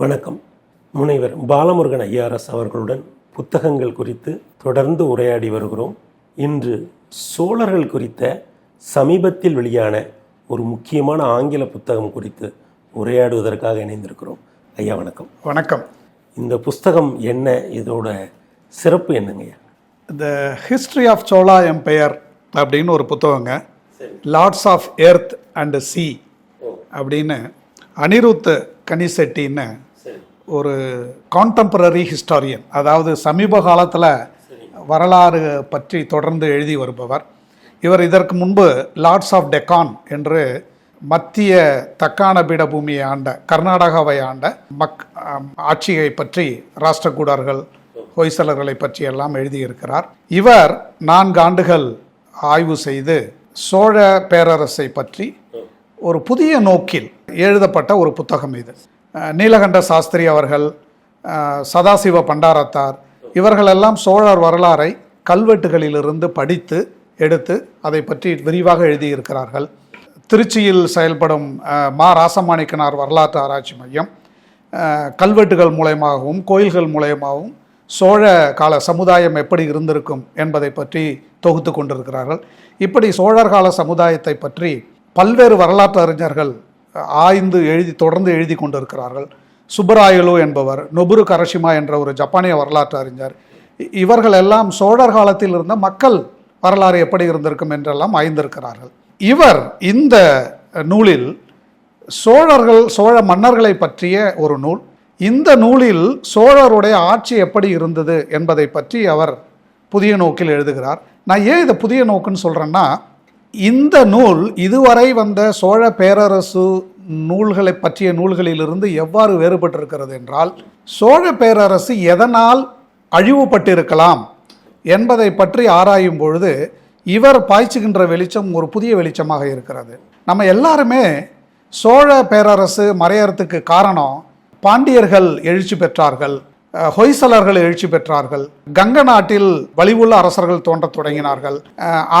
வணக்கம். முனைவர் பாலமுருகன் ஐஆர்எஸ் அவர்களுடன் புத்தகங்கள் குறித்து தொடர்ந்து உரையாடி வருகிறோம். இன்று சோழர்கள் குறித்த சமீபத்தில் வெளியான ஒரு முக்கியமான ஆங்கில புத்தகம் குறித்து உரையாடுவதற்காக இணைந்திருக்கிறோம். ஐயா வணக்கம். வணக்கம். இந்த புஸ்தகம் என்ன? இதோட சிறப்பு என்னங்கய்யா the history of Chola empire அப்படின்னு ஒரு புத்தகங்க. Lords of earth and sea அப்படின்னு அனிருத் கனிசெட்டின்னு ஒரு கான்டெம்பரரி ஹிஸ்டாரியன் அதாவது சமீப காலத்தில் வரலாறு பற்றி தொடர்ந்து எழுதி வருபவர். இவர் இதற்கு முன்பு லார்ட்ஸ் ஆஃப் டெக்கான் என்று மத்திய தக்கான பீடபூமியை ஆண்ட கர்நாடகாவை ஆண்ட மக் ஆட்சியை பற்றி ராஷ்டிரகூடர்கள் ஹொய்சலர்களை பற்றி எல்லாம் எழுதியிருக்கிறார். இவர் நான்கு ஆண்டுகள் ஆய்வு செய்து சோழ பேரரசை பற்றி ஒரு புதிய நோக்கில் எழுதப்பட்ட ஒரு புத்தகம் இது. நீலகண்ட சாஸ்திரி அவர்கள் சதாசிவ பண்டாரத்தார் இவர்களெல்லாம் சோழர் வரலாறை கல்வெட்டுகளிலிருந்து படித்து எடுத்து அதை பற்றி விரிவாக எழுதியிருக்கிறார்கள். திருச்சியில் செயல்படும் மா ராசமாணிக்கனார் வரலாற்று ஆராய்ச்சி மையம் கல்வெட்டுகள் மூலயமாகவும் கோயில்கள் மூலயமாகவும் சோழ கால சமுதாயம் எப்படி இருந்திருக்கும் என்பதை பற்றி தொகுத்து கொண்டிருக்கிறார்கள். இப்படி சோழர் கால சமுதாயத்தை பற்றி பல்வேறு வரலாற்று அறிஞர்கள் ஆய்ந்து எழுதி தொடர்ந்து எழுதி கொண்டிருக்கிறார்கள். சுப்பராயலு என்பவர் நொபுரு கரஷிமா என்ற ஒரு ஜப்பானிய வரலாற்று அறிஞர். இவர்கள் எல்லாம் சோழர் காலத்தில் இருந்த மக்கள் வரலாறு எப்படி இருந்திருக்கும் என்றெல்லாம் ஆய்ந்திருக்கிறார்கள் இவர் இந்த நூலில் சோழர்கள் சோழ மன்னர்களை பற்றிய ஒரு நூல். இந்த நூலில் சோழருடைய ஆட்சி எப்படி இருந்தது என்பதை பற்றி அவர் புதிய நோக்கில் எழுதுகிறார். நான் ஏன் இதை புதிய நோக்குன்னு சொல்கிறேன்னா இந்த நூல் இதுவரை வந்த சோழ பேரரசு நூல்களை பற்றிய நூல்களிலிருந்து எவ்வாறு வேறுபட்டிருக்கிறது என்றால் சோழ பேரரசு எதனால் அழிவுபட்டிருக்கலாம் என்பதை பற்றி ஆராயும் பொழுது இவர் பாய்ச்சுகின்ற வெளிச்சம் ஒரு புதிய வெளிச்சமாக இருக்கிறது. நம்ம எல்லாருமே சோழ பேரரசு மறையறதுக்கு காரணம் பாண்டியர்கள் எழுச்சி பெற்றார்கள். ஹொய்சலர்கள் எழுச்சி பெற்றார்கள். கங்க நாட்டில் வலிவுள்ள அரசர்கள் தோன்றத் தொடங்கினார்கள்.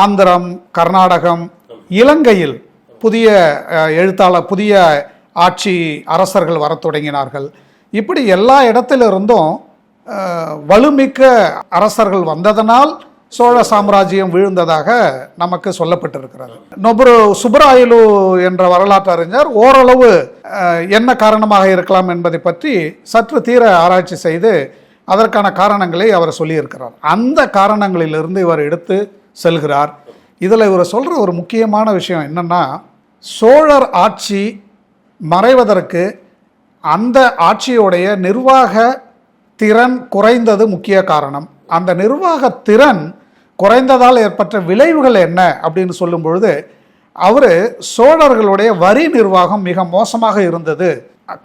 ஆந்திரம் கர்நாடகம் இலங்கையில் புதிய எழுத்தாளர் புதிய ஆட்சி அரசர்கள் வரத் தொடங்கினார்கள். இப்படி எல்லா இடத்திலிருந்தும் வலுமிக்க அரசர்கள் வந்ததனால் சோழ சாம்ராஜ்யம் வீழ்ந்ததாக நமக்கு சொல்லப்பட்டிருக்கிறது. நொபுரு சுப்பராயலு என்ற வரலாற்று அறிஞர் ஓரளவு என்ன காரணமாக இருக்கலாம் என்பதை பற்றி சற்று தீர ஆராய்ச்சி செய்து அதற்கான காரணங்களை அவர் சொல்லியிருக்கிறார். அந்த காரணங்களிலிருந்து இவர் எடுத்து செல்கிறார். இதில் இவர் சொல்கிற ஒரு முக்கியமான விஷயம் என்னென்னா சோழர் ஆட்சி மறைவதற்கு அந்த ஆட்சியுடைய நிர்வாக திறன் குறைந்தது முக்கிய காரணம். அந்த நிர்வாக திறன் குறைந்ததால் ஏற்பட்ட விளைவுகள் என்ன அப்படின்னு சொல்லும் பொழுது அவர் சோழர்களுடைய வரி நிர்வாகம் மிக மோசமாக இருந்தது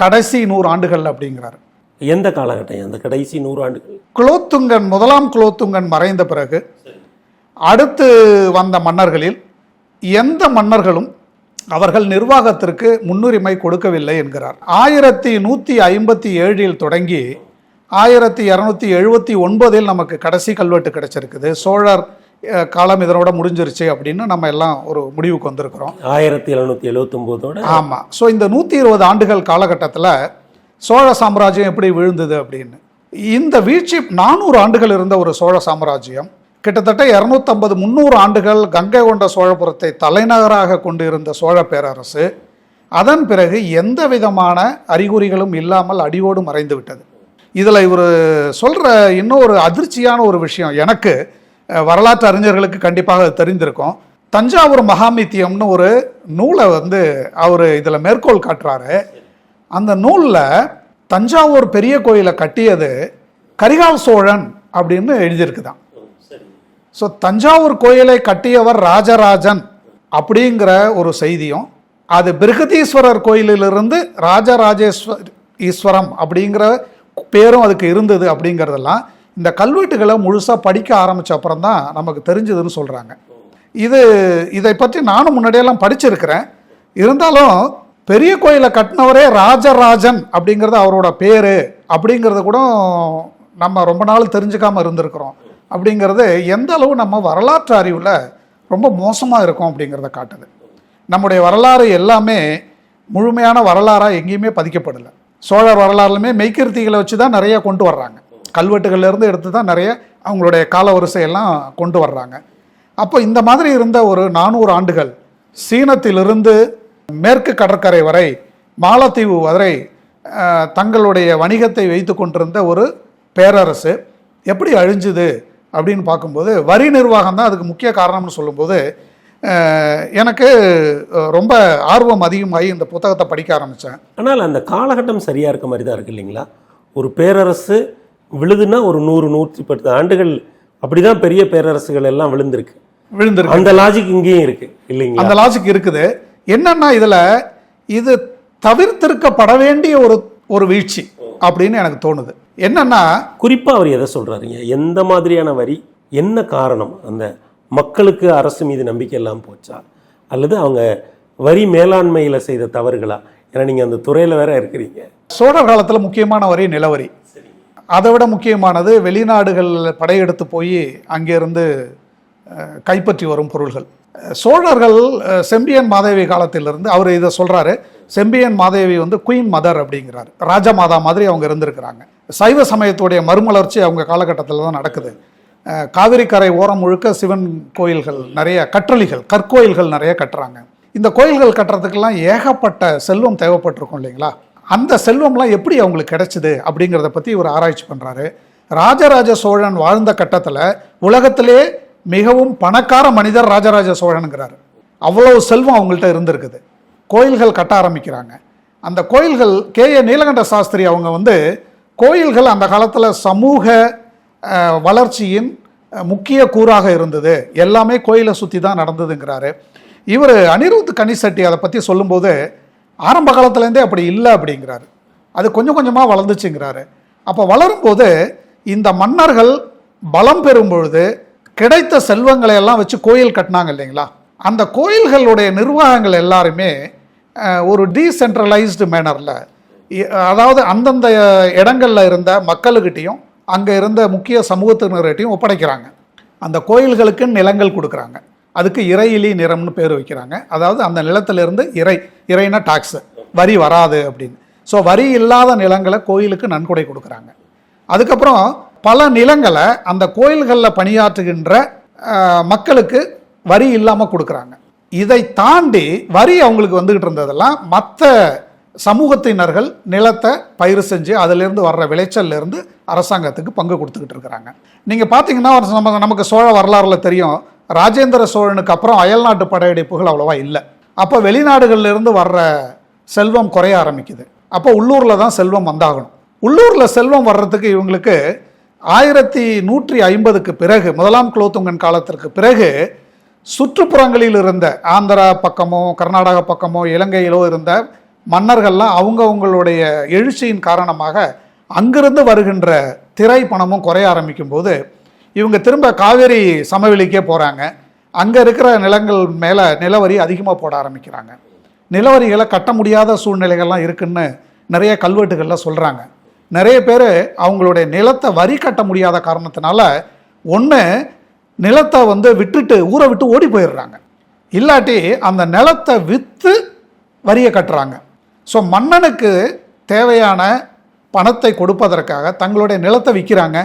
கடைசி நூறு ஆண்டுகள் அப்படிங்கிறார். எந்த காலகட்டம்? அந்த கடைசி நூறாண்டுகள் குலோத்துங்கன் முதலாம் குலோத்துங்கன் மறைந்த பிறகு அடுத்து வந்த மன்னர்களில் எந்த மன்னர்களும் அவர்கள் நிர்வாகத்திற்கு முன்னுரிமை கொடுக்கவில்லை என்கிறார். ஆயிரத்தி நூற்றி ஐம்பத்தி ஏழில் தொடங்கி ஆயிரத்தி இரநூத்தி எழுபத்தி ஒன்பதில் நமக்கு கடைசி கல்வெட்டு கிடைச்சிருக்குது. சோழர் காலம் இதனோட முடிஞ்சிருச்சு அப்படின்னு நம்ம எல்லாம் ஒரு முடிவுக்கு வந்திருக்கிறோம். ஆயிரத்தி எழுநூத்தி எழுவத்தொம்போதோட ஆமாம் ஸோ இந்த நூற்றி இருபது ஆண்டுகள் காலகட்டத்தில் சோழ சாம்ராஜ்யம் எப்படி விழுந்தது அப்படின்னு. இந்த வீழ்ச்சி நானூறு ஆண்டுகள் இருந்த ஒரு சோழ சாம்ராஜ்யம் கிட்டத்தட்ட இரநூத்தம்பது முந்நூறு ஆண்டுகள் கங்கை கொண்ட சோழபுரத்தை தலைநகராக கொண்டிருந்த சோழ பேரரசு அதன் பிறகு எந்த விதமான அறிகுறிகளும் இல்லாமல் அடியோடு மறைந்து விட்டது. இதில் இவர் சொல்கிற இன்னொரு அதிர்ச்சியான ஒரு விஷயம். எனக்கு வரலாற்று அறிஞர்களுக்கு கண்டிப்பாக அது தெரிந்திருக்கும். தஞ்சாவூர் மகாமித்தியம்னு ஒரு நூலை வந்து அவர் இதில் மேற்கோள் காட்டுறாரு. அந்த நூலில் தஞ்சாவூர் பெரிய கோயிலை கட்டியது கரிகால் சோழன் அப்படின்னு எழுதியிருக்குதான். ஸோ தஞ்சாவூர் கோயிலை கட்டியவர் ராஜராஜன் அப்படிங்கிற ஒரு செய்தியும் அது பிருகதீஸ்வரர் கோயிலிலிருந்து ராஜராஜேஸ்வர் ஈஸ்வரம் அப்படிங்கிற பேரும் அதுக்கு இருந்தது அப்படிங்கிறதெல்லாம் இந்த கல்வெட்டுகளை முழுசாக படிக்க ஆரம்பித்த அப்புறம் தான் நமக்கு தெரிஞ்சதுன்னு சொல்கிறாங்க இது இதை பற்றி நானும் முன்னாடியெல்லாம் படிச்சிருக்கிறேன். இருந்தாலும் பெரிய கோயிலை கட்டினவரே ராஜராஜன் அப்படிங்கிறது அவரோட பேர் அப்படிங்கிறது கூட நம்ம ரொம்ப நாள் தெரிஞ்சுக்காம இருந்திருக்கிறோம். அப்படிங்கிறது எந்த அளவு நம்ம வரலாற்று அறிவில் ரொம்ப மோசமாக இருக்கும் அப்படிங்கிறத காட்டுது. நம்முடைய வரலாறு எல்லாமே முழுமையான வரலாறாக எங்கேயுமே பதிக்கப்படலை. சோழர் வரலாறுலுமே மெய்கிருத்திகளை வச்சு தான் நிறைய கொண்டு வர்றாங்க. கல்வெட்டுகள்லேருந்து எடுத்து தான் நிறைய அவங்களுடைய காலவரிசையெல்லாம் கொண்டு வர்றாங்க. அப்போ இந்த மாதிரி இருந்த ஒரு நானூறு ஆண்டுகள் சீனத்திலிருந்து மேற்கு கடற்கரை வரை மாலத்தீவு வரை தங்களுடைய வணிகத்தை வைத்து கொண்டிருந்த ஒரு பேரரசு எப்படி அழிஞ்சுது அப்படின்னு பார்க்கும்போது வரி நிர்வாகம் தான் அதுக்கு முக்கிய காரணம்னு சொல்லும்போது எனக்கு ரொம்ப ஆர்வம் அதிகமாகி இந்த புத்தகத்தை படிக்க ஆரம்பித்தேன். ஆனால் அந்த காலகட்டம் சரியா இருக்க மாதிரி தான் இருக்கு இல்லைங்களா? ஒரு பேரரசு விழுதுன்னா ஒரு நூறு நூற்றி பத்து ஆண்டுகள் அப்படிதான் பெரிய பேரரசுகள் எல்லாம் விழுந்திருக்கு. விழுந்திருக்கு. அந்த லாஜிக் இங்கேயும் இருக்கு இல்லைங்களா? அந்த லாஜிக் இருக்குது. என்னன்னா இதுல இது தவிர்த்திருக்கப்பட வேண்டிய ஒரு ஒரு வீழ்ச்சி அப்படின்னு எனக்கு தோணுது. என்னன்னா குறிப்பா அவர் எதை சொல்றாருங்க? எந்த மாதிரியான வரி என்ன காரணம்? அந்த மக்களுக்கு அரசு மீது நம்பிக்கை எல்லாம் போச்சா? அல்லது அவங்க வரி மேலாண்மையில் செய்த தவறுகளா? ஏன்னா நீங்கள் அந்த துறையில் வேற இருக்கிறீங்க. சோழர் காலத்தில் முக்கியமான வரி நிலவரி. அதை விட முக்கியமானது வெளிநாடுகளில் படையெடுத்து போய் அங்கேருந்து கைப்பற்றி வரும் பொருள்கள். சோழர்கள் செம்பியன் மாதேவி காலத்திலிருந்து அவர் இதை சொல்கிறாரு செம்பியன் மாதேவி வந்து குயின் மதர் அப்படிங்கிறார். ராஜமாதா மாதிரி அவங்க இருந்திருக்கிறாங்க. சைவ சமயத்துடைய மறுமலர்ச்சி அவங்க காலகட்டத்தில் தான் நடக்குது. காவிரி கரை ஓரம் முழுக்க சிவன் கோயில்கள் நிறைய கற்றளிகள் கற்கோயில்கள் நிறைய கட்டுறாங்க. இந்த கோயில்கள் கட்டுறதுக்கெல்லாம் ஏகப்பட்ட செல்வம் தேவைப்பட்டிருக்கும் இல்லைங்களா? அந்த செல்வம்லாம் எப்படி அவங்களுக்கு கிடைச்சிது அப்படிங்கிறத பற்றி இவர் ஆராய்ச்சி பண்ணுறாரு ராஜராஜ சோழன் வாழ்ந்த கட்டத்தில் உலகத்திலே மிகவும் பணக்கார மனிதர் ராஜராஜ சோழனுங்கிறாரு. அவ்வளவு செல்வம் அவங்கள்ட்ட இருந்திருக்குது. கோயில்கள் கட்ட ஆரம்பிக்கிறாங்க. அந்த கோயில்கள் கே ஏ நீலகண்ட சாஸ்திரி அவங்க வந்து கோயில்கள் அந்த காலத்தில் சமூக வளர்ச்சியின் முக்கிய கூறாக இருந்தது. எல்லாமே கோயிலை சுற்றி தான் நடந்ததுங்கிறாரு. இவர் அனிருத் கனிசெட்டி அதை பற்றி சொல்லும்போது ஆரம்ப காலத்துலேருந்தே அப்படி இல்லை அப்படிங்கிறாரு. அது கொஞ்சம் கொஞ்சமாக வளர்ந்துச்சுங்கிறாரு. அப்போ வளரும்போது இந்த மன்னர்கள் பலம் பெறும் பொழுது கிடைத்த செல்வங்களை எல்லாம் வச்சு கோயில் கட்டினாங்க இல்லைங்களா? அந்த கோயில்களுடைய நிர்வாகங்கள் எல்லாருமே ஒரு டீசென்ட்ரலைஸ்டு மேனரில் அதாவது அந்தந்த இடங்களில் இருந்த மக்களுக்கிட்டேயும் அங்கே இருந்த முக்கிய சமூகத்தினர்கிட்டையும் ஒப்படைக்கிறாங்க. அந்த கோயில்களுக்கு நிலங்கள் கொடுக்குறாங்க. அதுக்கு இறையிலி நிறம்னு பேர் வைக்கிறாங்க. அதாவது அந்த நிலத்திலிருந்து இறை இறைனா டாக்ஸு வரி வராது அப்படின்னு. ஸோ வரி இல்லாத நிலங்களை கோயிலுக்கு நன்கொடை கொடுக்குறாங்க. அதுக்கப்புறம் பல நிலங்களை அந்த கோயில்களில் பணியாற்றுகின்ற மக்களுக்கு வரி இல்லாமல் கொடுக்குறாங்க. இதை தாண்டி வரி அவங்களுக்கு வந்துக்கிட்டு இருந்ததெல்லாம் மற்ற சமூகத்தினர்கள் நிலத்தை பயிர் செஞ்சு அதிலிருந்து வர்ற விளைச்சல்லேருந்து அரசாங்கத்துக்கு பங்கு கொடுத்துக்கிட்டு இருக்கிறாங்க. நீங்கள் பார்த்தீங்கன்னா நம்ம நமக்கு சோழ வரலாறுல தெரியும். ராஜேந்திர சோழனுக்கு அப்புறம் அயல்நாட்டு படையெடுப்புகள் அவ்வளவா இல்லை. அப்போ வெளிநாடுகள்லேருந்து வர்ற செல்வம் குறைய ஆரம்பிக்குது. அப்போ உள்ளூரில் தான் செல்வம் வந்தாகணும். உள்ளூரில் செல்வம் வர்றதுக்கு இவங்களுக்கு ஆயிரத்தி நூற்றி ஐம்பதுக்கு பிறகு முதலாம் குலோத்துங்கன் காலத்திற்கு பிறகு சுற்றுப்புறங்களில் இருந்த ஆந்திரா பக்கமோ கர்நாடகா பக்கமோ இலங்கையிலோ இருந்த மன்னர்கள்லாம் அவங்கவங்களுடைய எழுச்சியின் காரணமாக அங்கிருந்து வருகின்ற திரை பணமும் குறைய ஆரம்பிக்கும் போது இவங்க திரும்ப காவேரி சமவெளிக்கே போகிறாங்க அங்கே இருக்கிற நிலங்கள் மேலே நிலவரி அதிகமாக போட ஆரம்பிக்கிறாங்க. நிலவரிகளை கட்ட முடியாத சூழ்நிலைகள்லாம் இருக்குன்னு நிறைய கல்வெட்டுகளில் சொல்கிறாங்க நிறைய பேர் அவங்களுடைய நிலத்தை வரி கட்ட முடியாத காரணத்தினால ஒன்று நிலத்தை வந்து விட்டுட்டு ஊரை விட்டு ஓடி போயிடுறாங்க. இல்லாட்டி அந்த நிலத்தை விற்று வரியை கட்டுறாங்க. ஸோ மன்னனுக்கு தேவையான பணத்தை கொடுப்பதற்காக தங்களுடைய நிலத்தை விற்கிறாங்க.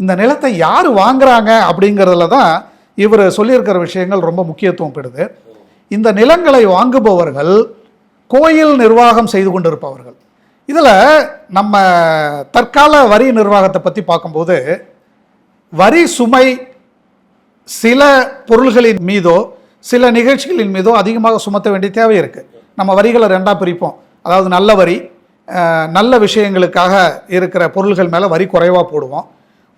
இந்த நிலத்தை யார் வாங்குறாங்க அப்படிங்கிறதுல தான் இவர் சொல்லியிருக்கிற விஷயங்கள் ரொம்ப முக்கியத்துவம் பெறுது. இந்த நிலங்களை வாங்குபவர்கள் கோயில் நிர்வாகம் செய்து கொண்டிருப்பவர்கள். இதில் நம்ம தற்கால வரி நிர்வாகத்தை பற்றி பார்க்கும்போது வரி சுமை சில பொருள்களின் மீதோ சில நிகழ்ச்சிகளின் மீதோ அதிகமாக சுமத்த வேண்டிய தேவை இருக்குது நம்ம வரிகளை ரெண்டாக பிரிப்போம். அதாவது நல்ல வரி நல்ல விஷயங்களுக்காக இருக்கிற பொருள்கள் மேலே வரி குறைவாக போடுவோம்.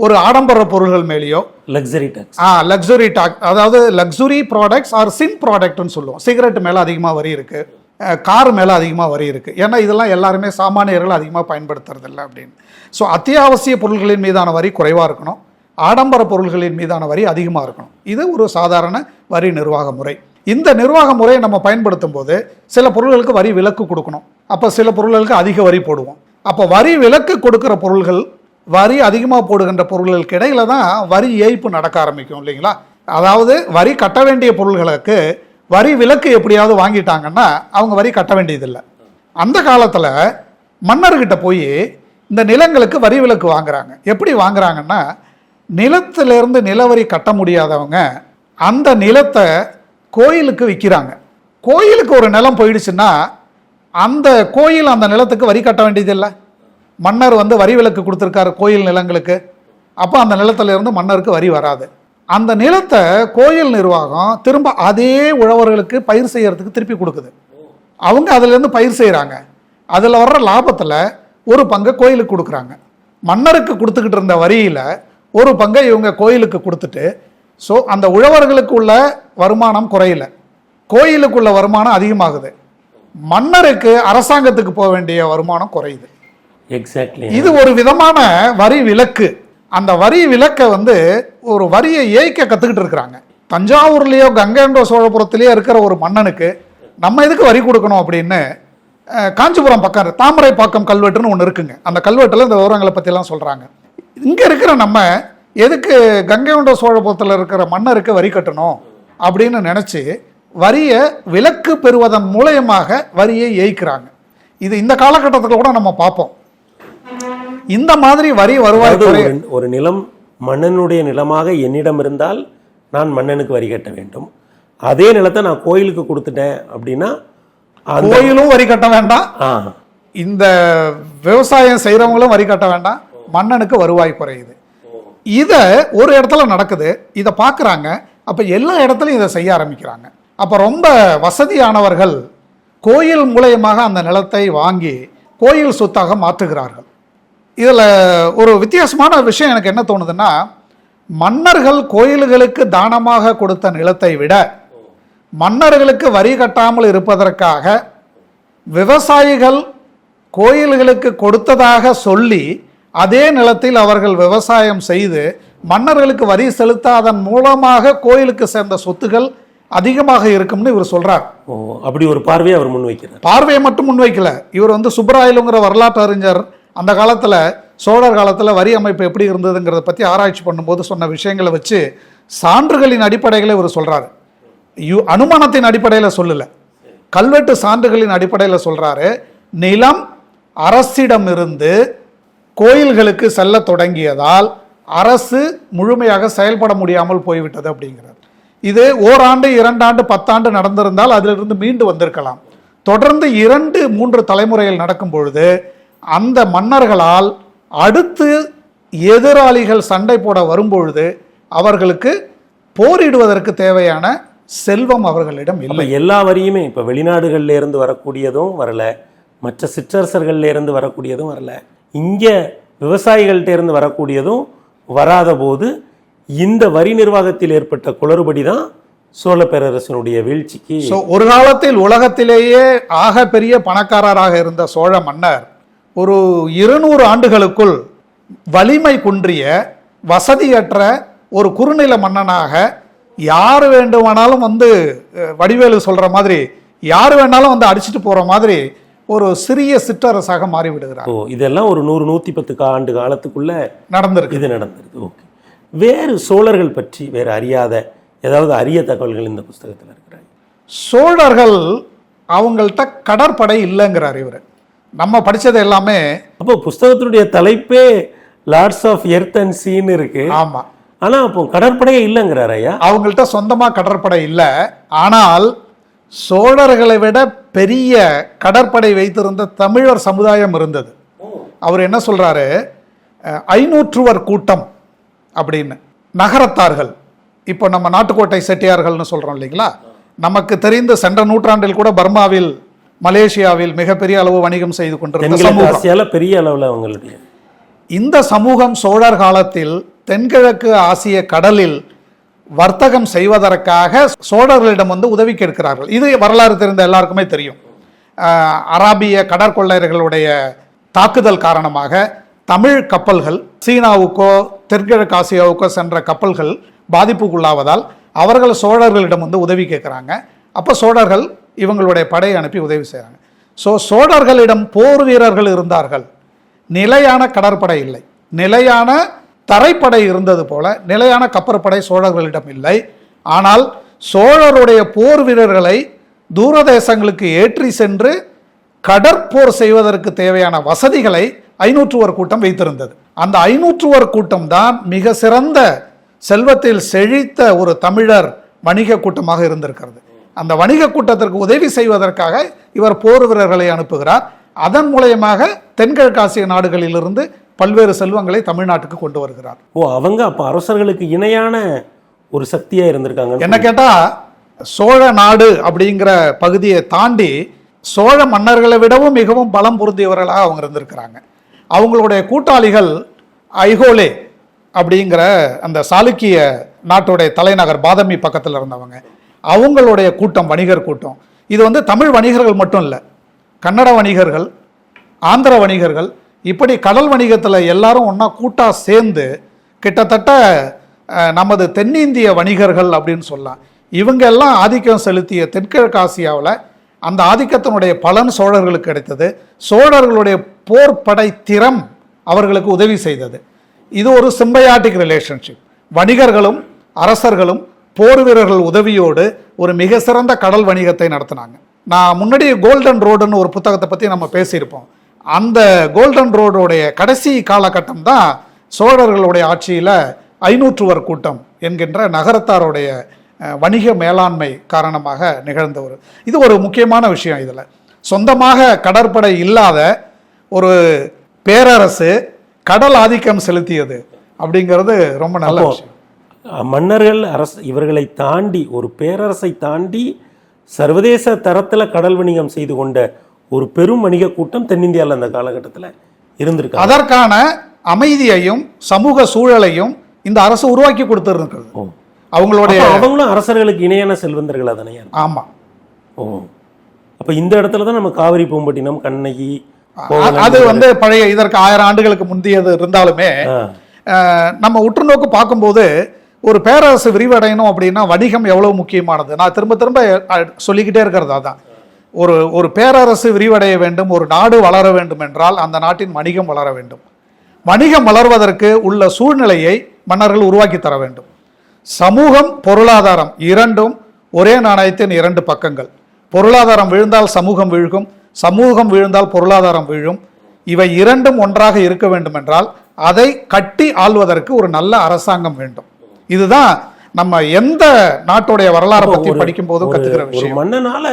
ஒரு ஆடம்பர பொருள்கள் மேலேயோ லக்ஸரி டாக்ஸ் ஆ லக்ஸுரி டாக் அதாவது லக்ஸுரி ப்ராடக்ட்ஸ் ஆர் சின் ப்ராடக்ட்னு சொல்லுவோம். சிகரெட் மேலே அதிகமாக வரி இருக்குது கார் மேலே அதிகமாக வரி இருக்குது ஏன்னா இதெல்லாம் எல்லாருமே சாமானியர்கள் அதிகமாக பயன்படுத்துறதில்ல அப்படின்னு. ஸோ அத்தியாவசிய பொருள்களின் மீதான வரி குறைவாக இருக்கணும். ஆடம்பர பொருள்களின் மீதான வரி அதிகமாக இருக்கணும். இது ஒரு சாதாரண வரி நிர்வாக முறை. இந்த நிர்வாக முறையை நம்ம பயன்படுத்தும் போது சில பொருள்களுக்கு வரி விலக்கு கொடுக்கணும். அப்போ சில பொருள்களுக்கு அதிக வரி போடுவோம். அப்போ வரி விலக்கு கொடுக்குற பொருள்கள் வரி அதிகமாக போடுகின்ற பொருள்களுக்கு இடையில தான் வரி ஏய்ப்பு நடக்க ஆரம்பிக்கும் இல்லைங்களா? அதாவது வரி கட்ட வேண்டிய பொருள்களுக்கு வரி விலக்கு எப்படியாவது வாங்கிட்டாங்கன்னா அவங்க வரி கட்ட வேண்டியதில்லை. அந்த காலத்தில் மன்னர்கிட்ட போய் இந்த நிலங்களுக்கு வரி விலக்கு வாங்குறாங்க. எப்படி வாங்குறாங்கன்னா நிலத்திலிருந்து நிலவரி கட்ட முடியாதவங்க அந்த நிலத்தை கோயிலுக்கு விற்கிறாங்க கோயிலுக்கு ஒரு நிலம் போயிடுச்சுன்னா அந்த கோயில் அந்த நிலத்துக்கு வரி கட்ட வேண்டியதில்லை. மன்னர் வந்து வரி விலக்கு கொடுத்துருக்காரு கோயில் நிலங்களுக்கு. அப்போ அந்த நிலத்துலேருந்து மன்னருக்கு வரி வராது. அந்த நிலத்தை கோயில் நிர்வாகம் திரும்ப அதே உழவர்களுக்கு பயிர் செய்கிறதுக்கு திருப்பி கொடுக்குது. அவங்க அதுலேருந்து பயிர் செய்கிறாங்க அதில் வர்ற லாபத்தில் ஒரு பங்கை கோயிலுக்கு கொடுக்குறாங்க. மன்னருக்கு கொடுத்துக்கிட்டு இருந்த வரியில் ஒரு பங்கை இவங்க கோயிலுக்கு கொடுத்துட்டு ஸோ அந்த உழவர்களுக்கு உள்ள வருமானம் குறையல. கோயிலுக்குள்ள வருமானம் அதிகமாகுது. மன்னருக்கு அரசாங்கத்துக்கு போக வேண்டிய வருமானம் குறையுது. எக்ஸாக்ட்லி இது ஒரு விதமான வரி விலக்கு. அந்த வரி விலக்கை வந்து ஒரு வரியை ஏய்க்க கத்துக்கிட்டு இருக்கிறாங்க. தஞ்சாவூர்லயோ கங்கைண்டோ சோழபுரத்திலேயோ இருக்கிற ஒரு மன்னனுக்கு நம்ம எதுக்கு வரி கொடுக்கணும் அப்படின்னு காஞ்சிபுரம் பக்கம் இருக்கு. தாமரைப்பாக்கம் கல்வெட்டுன்னு ஒன்று இருக்குங்க. அந்த கல்வெட்டில் இந்த விவரங்களை பற்றிலாம் சொல்கிறாங்க இங்கே இருக்கிற நம்ம எதுக்கு கங்கைகொண்ட சோழபுரத்தில் இருக்கிற மன்னருக்கு வரி கட்டணும் அப்படின்னு நினச்சி வரியை விலக்கு பெறுவதன் மூலயமாக வரியை ஏய்க்கிறாங்க. இது இந்த காலகட்டத்தில் கூட நம்ம பார்ப்போம். இந்த மாதிரி வரி வருவாய் ஒரு- நிலம் மன்னனுடைய நிலமாக என்னிடம் இருந்தால் நான் மன்னனுக்கு வரி கட்ட வேண்டும். அதே நிலத்தை நான் கோயிலுக்கு கொடுத்துட்டேன் அப்படின்னா கோயிலும் வரி கட்ட வேண்டாம். இந்த விவசாயம் செய்கிறவங்களும் வரி கட்ட வேண்டாம். மன்னனுக்கு வருவாய் குறையுது. இதை ஒரு இடத்துல நடக்குது இதை பார்க்குறாங்க அப்போ எல்லா இடத்துலையும் இதை செய்ய ஆரம்பிக்கிறாங்க. அப்போ ரொம்ப வசதியானவர்கள் கோயில் மூலயமாக அந்த நிலத்தை வாங்கி கோயில் சொத்தாக மாற்றுகிறார்கள். இதில் ஒரு வித்தியாசமான விஷயம் எனக்கு என்ன தோணுதுன்னா மன்னர்கள் கோயில்களுக்கு தானமாக கொடுத்த நிலத்தை விட மன்னர்களுக்கு வரி கட்டாமல் இருப்பதற்காக விவசாயிகள் கோயில்களுக்கு கொடுத்ததாக சொல்லி அதே நிலத்தில் அவர்கள் விவசாயம் செய்து மன்னர்களுக்கு வரி செலுத்தாதன் மூலமாக கோயிலுக்கு சேர்ந்த சொத்துகள் அதிகமாக இருக்கும்னு இவர் சொல்றார். ஓ அப்படி ஒரு பார்வையை அவர் முன்வைக்கிறார். பார்வையை மட்டும் முன்வைக்கல. இவர் வந்து சுப்பராயலுங்கிற வரலாற்று அறிஞர். அந்த காலத்துல சோழர் காலத்துல வரி அமைப்பு எப்படி இருந்ததுங்கிறத பத்தி ஆராய்ச்சி பண்ணும்போது சொன்ன விஷயங்களை வச்சு சான்றுகளின் அடிப்படையில் இவர் சொல்றாரு. யு அனுமானத்தின் அடிப்படையில் சொல்லல. கல்வெட்டு சான்றுகளின் அடிப்படையில் சொல்றாரு. நிலம் அரசிடமிருந்து கோயில்களுக்கு செல்ல தொடங்கியதால் அரசு முழுமையாக செயல்பட முடியாமல் போய்விட்டது அப்படிங்கிறார். இது ஓராண்டு இரண்டாண்டு பத்தாண்டு நடந்திருந்தால் அதிலிருந்து மீண்டு வந்திருக்கலாம். தொடர்ந்து இரண்டு மூன்று தலைமுறைகள் நடக்கும் பொழுது அந்த மன்னர்களால் அடுத்து எதிராளிகள் சண்டை போட வரும்பொழுது அவர்களுக்கு போரிடுவதற்கு தேவையான செல்வம் அவர்களிடம் இல்லை. எல்லா வரியுமே இப்போ வெளிநாடுகளில் இருந்து வரக்கூடியதும் வரல மற்ற சிற்றரசர்கள்ல இருந்து வரக்கூடியதும் வரல. இங்கே விவசாயிகள்கிட்ட இருந்து வரக்கூடியதும் வராத போது இந்த வரி நிர்வாகத்தில் ஏற்பட்ட குளறுபடி தான் சோழ பேரரசனுடைய வீழ்ச்சிக்கு ஸோ ஒரு காலத்தில் உலகத்திலேயே ஆக பெரிய பணக்காரராக இருந்த சோழ மன்னர் ஒரு இருநூறு ஆண்டுகளுக்குள் வலிமை குன்றிய வசதியற்ற ஒரு குறுநில மன்னனாக யார் வேண்டுமானாலும் வந்து வடிவேலு சொல்கிற மாதிரி யார் வேணாலும் வந்து அடிச்சிட்டு போகிற மாதிரி ஒரு சிறிய சிற்றரசாக மாறிவிடுகிறார். ஓ இதெல்லாம் ஒரு நூறு நூத்தி பத்து ஆண்டு காலத்துக்குள்ள நடந்திருக்கு. இது நடந்திருக்கு. ஓகே. வேறு சோழர்கள் பற்றி வேறு அறியாத ஏதாவது அரிய தகவல்கள் இந்த புஸ்தகத்தில் இருக்கிறாங்க சோழர்கள் அவங்கள்ட்ட கடற்படை இல்லைங்கிறார் இவர். நம்ம படிச்சது எல்லாமே அப்போ புஸ்தகத்தினுடைய தலைப்பே lords of earth and sea இருக்கு. ஆமா. ஆனா அப்போ கடற்படையே இல்லைங்கிறார் ஐயா. அவங்கள்ட்ட சொந்தமா கடற்படை இல்லை. ஆனால் சோழர்களை விட பெரிய கடற்படை வைத்திருந்த தமிழர் சமுதாயம் இருந்தது. அவர் என்ன சொல்றாரு? அஹ், ஐநூற்றுவர் கூட்டம் அப்படின்னு. நகரத்தார்கள். இப்போ நம்ம நாட்டுக்கோட்டை செட்டியார்கள்னு சொல்றோம் இல்லைங்களா? நமக்கு தெரிந்த சென்ற நூற்றாண்டில் கூட பர்மாவில் மலேசியாவில் மிகப்பெரிய அளவு வணிகம் செய்து கொண்டிருந்த பெரிய அளவுல அவங்களுடைய. இந்த சமூகம் சோழர் காலத்தில் தென்கிழக்கு ஆசிய கடலில் வர்த்தகம் செய்வதற்காக சோழர்களிடம் வந்து உதவி கேட்கிறார்கள். இது வரலாறு தெரிந்த எல்லாருக்குமே தெரியும். அராபிய கடற்கொள்ளையர்களுடைய தாக்குதல் காரணமாக தமிழ் கப்பல்கள் சீனாவுக்கோ தென்கிழக்கு ஆசியாவுக்கோ சென்ற கப்பல்கள் பாதிப்புக்குள்ளாவதால் அவர்கள் சோழர்களிடம் வந்து உதவி கேட்குறாங்க. அப்போ சோழர்கள் இவங்களுடைய படையை அனுப்பி உதவி செய்கிறாங்க ஸோ சோழர்களிடம் போர் வீரர்கள் இருந்தார்கள். நிலையான கடற்படை இல்லை. நிலையான தரைப்படை இருந்தது போல நிலையான கப்பற்படை சோழர்களிடம் இல்லை. ஆனால் சோழருடைய போர் வீரர்களை தூரதேசங்களுக்கு ஏற்றி சென்று கடற்போர் செய்வதற்கு தேவையான வசதிகளை ஐநூற்றுவர் கூட்டம் வைத்திருந்தது. அந்த ஐநூற்றுவர் கூட்டம் தான் மிக சிறந்த செல்வத்தில் செழித்த ஒரு தமிழர் வணிக கூட்டமாக இருந்திருக்கிறது. அந்த வணிக கூட்டத்திற்கு உதவி செய்வதற்காக இவர் போர் வீரர்களை அனுப்புகிறார். அதன் மூலயமாக தென்கிழக்காசிய நாடுகளிலிருந்து பல்வேறு செல்வங்களை தமிழ்நாட்டுக்கு கொண்டு வருகிறார். ஓ அவங்க அப்போ அரசர்களுக்கு இணையான ஒரு சக்தியா இருந்திருக்காங்க. என்ன கேட்டா சோழ நாடு அப்படிங்கிற பகுதியை தாண்டி சோழ மன்னர்களை விடவும் மிகவும் பலம் பொருந்தியவர்களாக அவங்க இருந்திருக்கிறாங்க. அவங்களுடைய கூட்டாளிகள் ஐஹோலே அப்படிங்கிற அந்த சாளுக்கிய நாட்டுடைய தலைநகர் பாதமி பக்கத்தில் இருந்தவங்க. அவங்களுடைய கூட்டம் வணிகர் கூட்டம். இது வந்து தமிழ் வணிகர்கள் மட்டும் இல்லை கன்னட வணிகர்கள் ஆந்திர வணிகர்கள் இப்படி கடல் வணிகத்தில் எல்லாரும் ஒன்றா கூட்டாக சேர்ந்து கிட்டத்தட்ட நமது தென்னிந்திய வணிகர்கள் அப்படின்னு சொல்லலாம். இவங்க எல்லாம் ஆதிக்கம் செலுத்திய தென்கிழக்கு ஆசியாவில் அந்த ஆதிக்கத்தினுடைய பலன் சோழர்களுக்கு கிடைத்தது. சோழர்களுடைய போர் படை திறம் அவர்களுக்கு உதவி செய்தது. இது ஒரு சிம்பயாட்டிக் ரிலேஷன்ஷிப் வணிகர்களும் அரசர்களும் போர் வீரர்கள் உதவியோடு ஒரு மிக சிறந்த கடல் வணிகத்தை நடத்தினாங்க. நான் முன்னாடி கோல்டன் ரோடுன்னு ஒரு புத்தகத்தை பற்றி நம்ம பேசியிருப்போம். அந்த கோல்டன் ரோடுடைய கடைசி காலகட்டம் தான் சோழர்களுடைய ஆட்சியில் ஐநூற்றுவர் கூட்டம் என்கின்ற நகரத்தாருடைய வணிக மேலாண்மை காரணமாக நிகழ்ந்த ஒரு இது ஒரு முக்கியமான விஷயம் இதில். சொந்தமாக கடற்படை இல்லாத ஒரு பேரரசு கடல் ஆதிக்கம் செலுத்தியது அப்படிங்கிறது ரொம்ப நல்ல விஷயம். மன்னர்கள் அரசு இவர்களை தாண்டி ஒரு பேரரசை தாண்டி சர்வதேச தரத்துல கடல் வணிகம் செய்து கொண்ட ஒரு பெரும் வணிக கூட்டம் தென்னிந்தியாவில் அந்த காலகட்டத்தில் இருந்திருக்காங்க. அதற்கான அமைதியையும் சமூக சூழலையும் இந்த அரசு உருவாக்கி கொடுத்துருக்கிறது. அவங்களுடைய அவங்களும் அரசர்களுக்கு இணையான செல்வந்தர்களா தானே? ஆமா. ஓ. அப்ப இந்த இடத்துல தான் நம்ம காவிரி பூம்பட்டினம் கண்ணகி அது வந்து பழைய இதற்கு ஆயிரம் ஆண்டுகளுக்கு முந்தையது இருந்தாலுமே நம்ம உற்று நோக்கு பார்க்கும்போது ஒரு பேரரசு விரிவடையணும் அப்படின்னா வணிகம் எவ்வளவு முக்கியமானது? நான் திரும்ப திரும்ப சொல்லிக்கிட்டே இருக்கிறது அதான். ஒரு ஒரு பேரரசு விரிவடைய வேண்டும் ஒரு நாடு வளர வேண்டும் என்றால் அந்த நாட்டின் வணிகம் வளர வேண்டும். வணிகம் வளர்வதற்கு உள்ள சூழ்நிலையை மன்னர்கள் உருவாக்கி தர வேண்டும். சமூகம் பொருளாதாரம் இரண்டும் ஒரே நாணயத்தின் இரண்டு பக்கங்கள். பொருளாதாரம் விழுந்தால் சமூகம் வீழ்கும் சமூகம் விழுந்தால் பொருளாதாரம் வீழும். இவை இரண்டும் ஒன்றாக இருக்க வேண்டும் என்றால் அதை கட்டி ஆள்வதற்கு ஒரு நல்ல அரசாங்கம் வேண்டும். இதுதான் நம்ம எந்த நாட்டுடைய வரலாறை பத்தி படிக்கும் போதும் கத்துக்கிற விஷயம். மன்னனால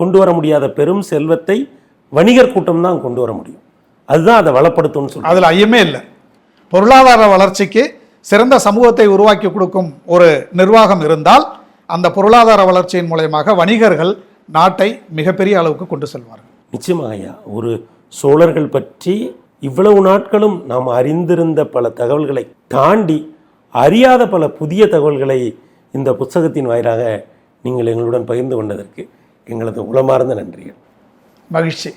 கொண்டு வர முடியாத பெரும் செல்வத்தை வணிகர் கூட்டம் தான் கொண்டு வர முடியும். அதுதான் அதை வளப்படுத்தும்னு சொல்றேன். அதுல ஐயமே இல்லை. பொருளாதார வளர்ச்சிக்கு சிறந்த சமூகத்தை உருவாக்கி கொடுக்கும் ஒரு நிர்வாகம் இருந்தால் அந்த பொருளாதார வளர்ச்சியின் மூலயமாக வணிகர்கள் நாட்டை மிகப்பெரிய அளவுக்கு கொண்டு செல்வார்கள். நிச்சயமாக ஐயா ஒரு சோழர்கள் பற்றி இவ்வளவு நாட்களும் நாம் அறிந்திருந்த பல தகவல்களை தாண்டி அறியாத பல புதிய தகவல்களை இந்த புத்தகத்தின் வாயிலாக நீங்கள் எங்களுடன் பகிர்ந்து கொண்டதற்கு எங்களது உளமார்ந்த நன்றிகள். மகிழ்ச்சி.